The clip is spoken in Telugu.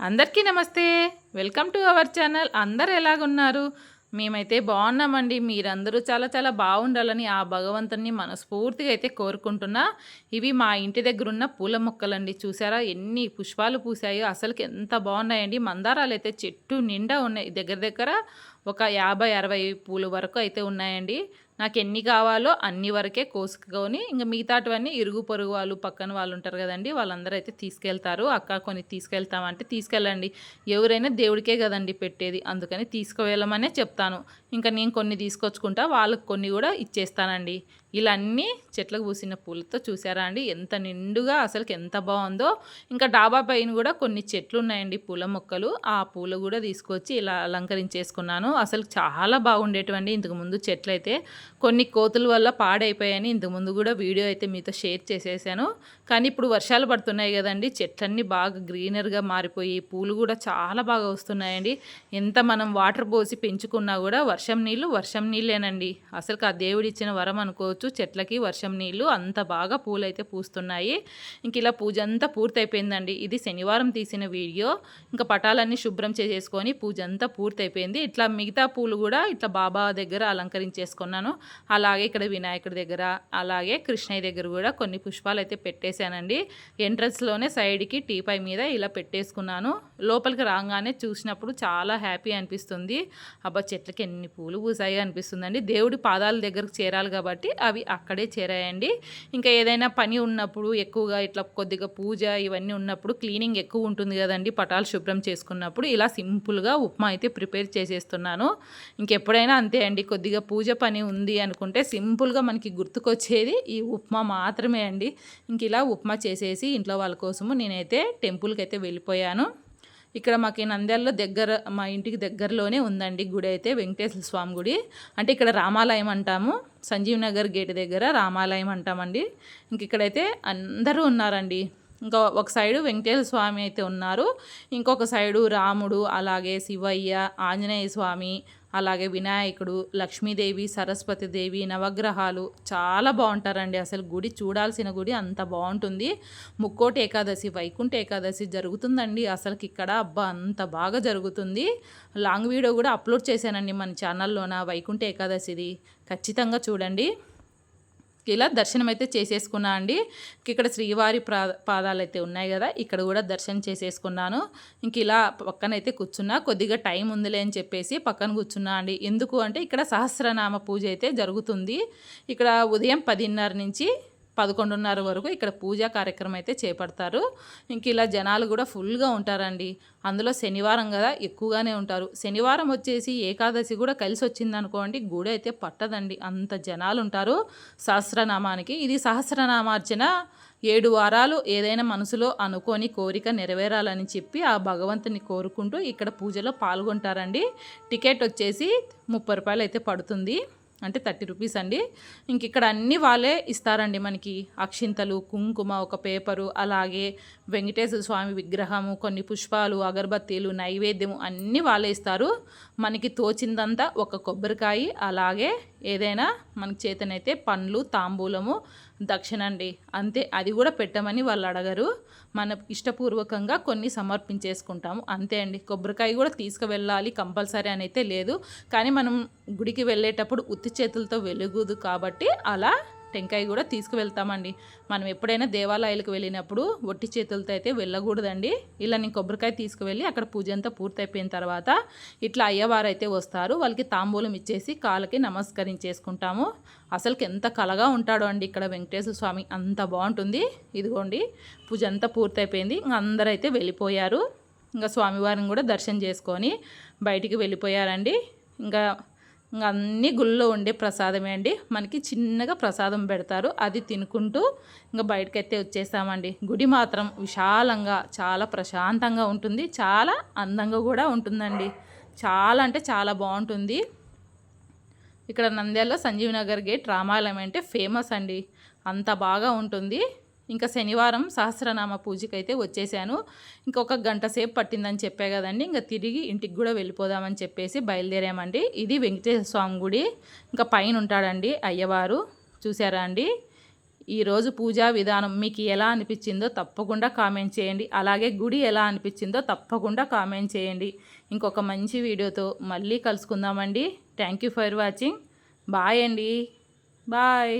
అందరికీ నమస్తే. Welcome to our channel. అందరు ఎలాగున్నారు? మేమైతే బాగున్నామండి. మీరందరూ చాలా చాలా బాగుండాలని ఆ భగవంతుని మనస్ఫూర్తిగా అయితే కోరుకుంటున్నా. ఇవి మా ఇంటి దగ్గర ఉన్న పూల మొక్కలండి. చూసారా? ఎన్ని పుష్పాలు పూసాయో అసలుకి ఎంత బాగున్నాయండి. మందారాలు అయితే చెట్టు నిండా ఉన్నాయి. దగ్గర దగ్గర ఒక యాభై అరవై పూల వరకు అయితే ఉన్నాయండి. నాకు ఎన్ని కావాలో అన్ని వరకే కోసుకొని ఇంకా మిగతాటివన్నీ ఇరుగు పొరుగు వాళ్ళు పక్కన వాళ్ళు ఉంటారు కదండి వాళ్ళందరూ అయితే తీసుకెళ్తారు. అక్క కొన్ని తీసుకెళ్తామంటే తీసుకెళ్ళండి. ఎవరైనా దేవుడికే కదండి పెట్టేది అందుకని తీసుకువెళ్ళమనే చెప్తాను. ఇంకా నేను కొన్ని తీసుకొచ్చుకుంటా వాళ్ళకి కొన్ని కూడా ఇచ్చేస్తానండి. ఇలా అన్నీ చెట్లకు పూసిన పూలతో చూసారా అండి ఎంత నిండుగా అసలుకి ఎంత బాగుందో. ఇంకా డాబా పైన కూడా కొన్ని చెట్లు ఉన్నాయండి పూల మొక్కలు. ఆ పూలు కూడా తీసుకొచ్చి ఇలా అలంకరించేసుకున్నాను. అసలు చాలా బాగుండేటువంటి ఇంతకుముందు చెట్లు అయితే కొన్ని కోతుల వల్ల పాడైపోయాయని ఇంతకుముందు కూడా వీడియో అయితే మీతో షేర్ చేసేసాను. కానీ ఇప్పుడు వర్షాలు పడుతున్నాయి కదండి. చెట్లన్నీ బాగా గ్రీనర్గా మారిపోయి పూలు కూడా చాలా బాగా వస్తున్నాయండి. ఎంత మనం వాటర్ పోసి పెంచుకున్నా కూడా వర్షం నీళ్ళు వర్షం నీళ్ళేనండి. అసలు ఆ దేవుడు ఇచ్చిన వరం అనుకోవచ్చు. చెట్లకి వర్షం నీళ్ళు అంత బాగా పూలైతే పూస్తున్నాయి. ఇంక ఇలా పూజ అంతా పూర్తయిపోయిందండి. ఇది శనివారం తీసిన వీడియో. ఇంకా పటాలన్నీ శుభ్రం చేసేసుకొని పూజ అంతా పూర్తయిపోయింది. ఇట్లా మిగతా పూలు కూడా ఇట్లా బాబా దగ్గర అలంకరించేసుకున్నాను. అలాగే ఇక్కడ వినాయకుడి దగ్గర అలాగే కృష్ణయ్య దగ్గర కూడా కొన్ని పుష్పాలు అయితే పెట్టేశానండి. ఎంట్రన్స్లోనే సైడ్కి టీపై మీద ఇలా పెట్టేసుకున్నాను. లోపలికి రాగానే చూసినప్పుడు చాలా హ్యాపీ అనిపిస్తుంది. అబ్బా చెట్లకి ఎన్ని పూలు పూసాయో అనిపిస్తుందండి. దేవుడి పాదాల దగ్గరకు చేరాలి కాబట్టి అవి అక్కడే చేరాయండి. ఇంకా ఏదైనా పని ఉన్నప్పుడు ఎక్కువగా ఇట్లా కొద్దిగా పూజ ఇవన్నీ ఉన్నప్పుడు క్లీనింగ్ ఎక్కువ ఉంటుంది కదండి. పటాలు శుభ్రం చేసుకున్నప్పుడు ఇలా సింపుల్గా ఉప్మా అయితే ప్రిపేర్ చేసేస్తున్నాను. ఇంకెప్పుడైనా అంతే అండి. కొద్దిగా పూజ పని ఉంది అనుకుంటే సింపుల్గా మనకి గుర్తుకొచ్చేది ఈ ఉప్మా మాత్రమే అండి. ఇంక ఇలా ఉప్మా చేసేసి ఇంట్లో వాళ్ళ కోసము నేనైతే టెంపుల్కి అయితే వెళ్ళిపోయాను. ఇక్కడ మాకు నంద్యాలలో దగ్గర మా ఇంటికి దగ్గరలోనే ఉందండి గుడి అయితే వెంకటేశ్వర స్వామి గుడి. అంటే ఇక్కడ రామాలయం అంటాము. సంజీవ్ నగర్ గేట్ దగ్గర రామాలయం అంటామండి. ఇంక ఇక్కడైతే అందరూ ఉన్నారండి. ఇంకా ఒక సైడు వెంకటేశ్వర స్వామి అయితే ఉన్నారు. ఇంకొక సైడు రాముడు అలాగే శివయ్య ఆంజనేయ స్వామి అలాగే వినాయకుడు లక్ష్మీదేవి సరస్వతి దేవి నవగ్రహాలు చాలా బాగుంటారండి. అసలు గుడి చూడాల్సిన గుడి అంత బాగుంటుంది. ముక్కోటి ఏకాదశి వైకుంఠ ఏకాదశి జరుగుతుందండి. అసలుకి ఇక్కడ అబ్బా అంత బాగా జరుగుతుంది. లాంగ్ వీడియో కూడా అప్లోడ్ చేశానండి మన ఛానల్లోన. వైకుంఠ ఏకాదశిది. ఖచ్చితంగా చూడండి. ఇలా దర్శనం అయితే చేసేసుకున్నా అండి. ఇక్కడ శ్రీవారి ప్రా పాదాలు అయితే ఉన్నాయి కదా ఇక్కడ కూడా దర్శనం చేసేసుకున్నాను. ఇంక ఇలా పక్కనైతే కూర్చున్నా కొద్దిగా టైం ఉందిలే అని చెప్పేసి పక్కన కూర్చున్నా అండి. ఎందుకు అంటే ఇక్కడ సహస్రనామ పూజ అయితే జరుగుతుంది. ఇక్కడ ఉదయం పదిన్నర నుంచి పదకొండున్నర వరకు ఇక్కడ పూజా కార్యక్రమం అయితే చేపడతారు. ఇంక ఇలా జనాలు కూడా ఫుల్గా ఉంటారండి. అందులో శనివారం కదా ఎక్కువగానే ఉంటారు. శనివారం వచ్చేసి ఏకాదశి కూడా కలిసి వచ్చింది అనుకోండి గుడి అయితే పట్టదండి. అంత జనాలు ఉంటారు సహస్రనామానికి. ఇది సహస్రనామార్చన ఏడు వారాలు ఏదైనా మనసులో అనుకోని కోరిక నెరవేరాలని చెప్పి ఆ భగవంతుని కోరుకుంటూ ఇక్కడ పూజలో పాల్గొంటారండి. టికెట్ వచ్చేసి ముప్పై రూపాయలు అయితే పడుతుంది. అంటే థర్టీ రూపీస్ అండి. ఇంక ఇక్కడ అన్నీ వాళ్ళే ఇస్తారండి మనకి. అక్షింతలు కుంకుమ ఒక పేపరు అలాగే వెంకటేశ్వర స్వామి విగ్రహము కొన్ని పుష్పాలు అగరబత్తీలు నైవేద్యము అన్నీ వాళ్ళే ఇస్తారు. మనకి తోచిందంతా ఒక కొబ్బరికాయ అలాగే ఏదైనా మనకు చేతనైతే పండ్లు తాంబూలము దక్షిణ అండి అంతే అది కూడా పెట్టమని వాళ్ళు అడగరు. మన ఇష్టపూర్వకంగా కొన్ని సమర్పించేసుకుంటాము. అంతే అండి. కొబ్బరికాయ కూడా తీసుకువెళ్ళాలి కంపల్సరీ అని అయితే లేదు. కానీ మనం గుడికి వెళ్ళేటప్పుడు ఉత్తి చేతులతో వెలుగుదు కాబట్టి అలా టెంకాయ కూడా తీసుకువెళ్తామండి. మనం ఎప్పుడైనా దేవాలయాలకు వెళ్ళినప్పుడు ఒట్టి చేతులతో అయితే వెళ్ళకూడదండి. ఇలా నేను కొబ్బరికాయ తీసుకువెళ్ళి అక్కడ పూజ అంతా పూర్తయిపోయిన తర్వాత ఇట్లా అయ్యవారు అయితే వస్తారు. వాళ్ళకి తాంబూలం ఇచ్చేసి కాళ్ళకి నమస్కరించేసుకుంటాము. అసలుకి ఎంత కలగా ఉంటాడో అండి ఇక్కడ వెంకటేశ్వర స్వామి. అంత బాగుంటుంది. ఇదిగోండి పూజ అంతా పూర్తయిపోయింది. ఇంకా అందరూ అయితే వెళ్ళిపోయారు. ఇంకా స్వామివారిని కూడా దర్శనం చేసుకొని బయటికి వెళ్ళిపోయారండి. ఇంకా ఇంకా అన్నీ గుళ్ళో ఉండే ప్రసాదమే అండి. మనకి చిన్నగా ప్రసాదం పెడతారు. అది తినుకుంటూ ఇంకా బయటకైతే వచ్చేసామండి గుడి మాత్రం విశాలంగా చాలా ప్రశాంతంగా ఉంటుంది. చాలా అందంగా కూడా ఉంటుందండి. చాలా అంటే చాలా బాగుంటుంది. ఇక్కడ నంద్యాలలో సంజీవ్ నగర్ గేట్ రామాలయం అంటే ఫేమస్ అండి. అంత బాగా ఉంటుంది. ఇంకా శనివారం సహస్రనామ పూజకైతే వచ్చేసాను. ఇంకొక గంట సేపు పట్టిందని చెప్పే కదండి. ఇంకా తిరిగి ఇంటికి కూడా వెళ్ళిపోదామని చెప్పేసి బయలుదేరామండి. ఇది వెంకటేశ్వర స్వామి గుడి. ఇంకా పైన ఉంటాడండి అయ్యవారు. చూసారా అండి? ఈరోజు పూజా విధానం మీకు ఎలా అనిపించిందో తప్పకుండా కామెంట్ చేయండి. అలాగే గుడి ఎలా అనిపించిందో తప్పకుండా కామెంట్ చేయండి. ఇంకొక మంచి వీడియోతో మళ్ళీ కలుసుకుందామండి. Thank you for watching bye అండి. బాయ్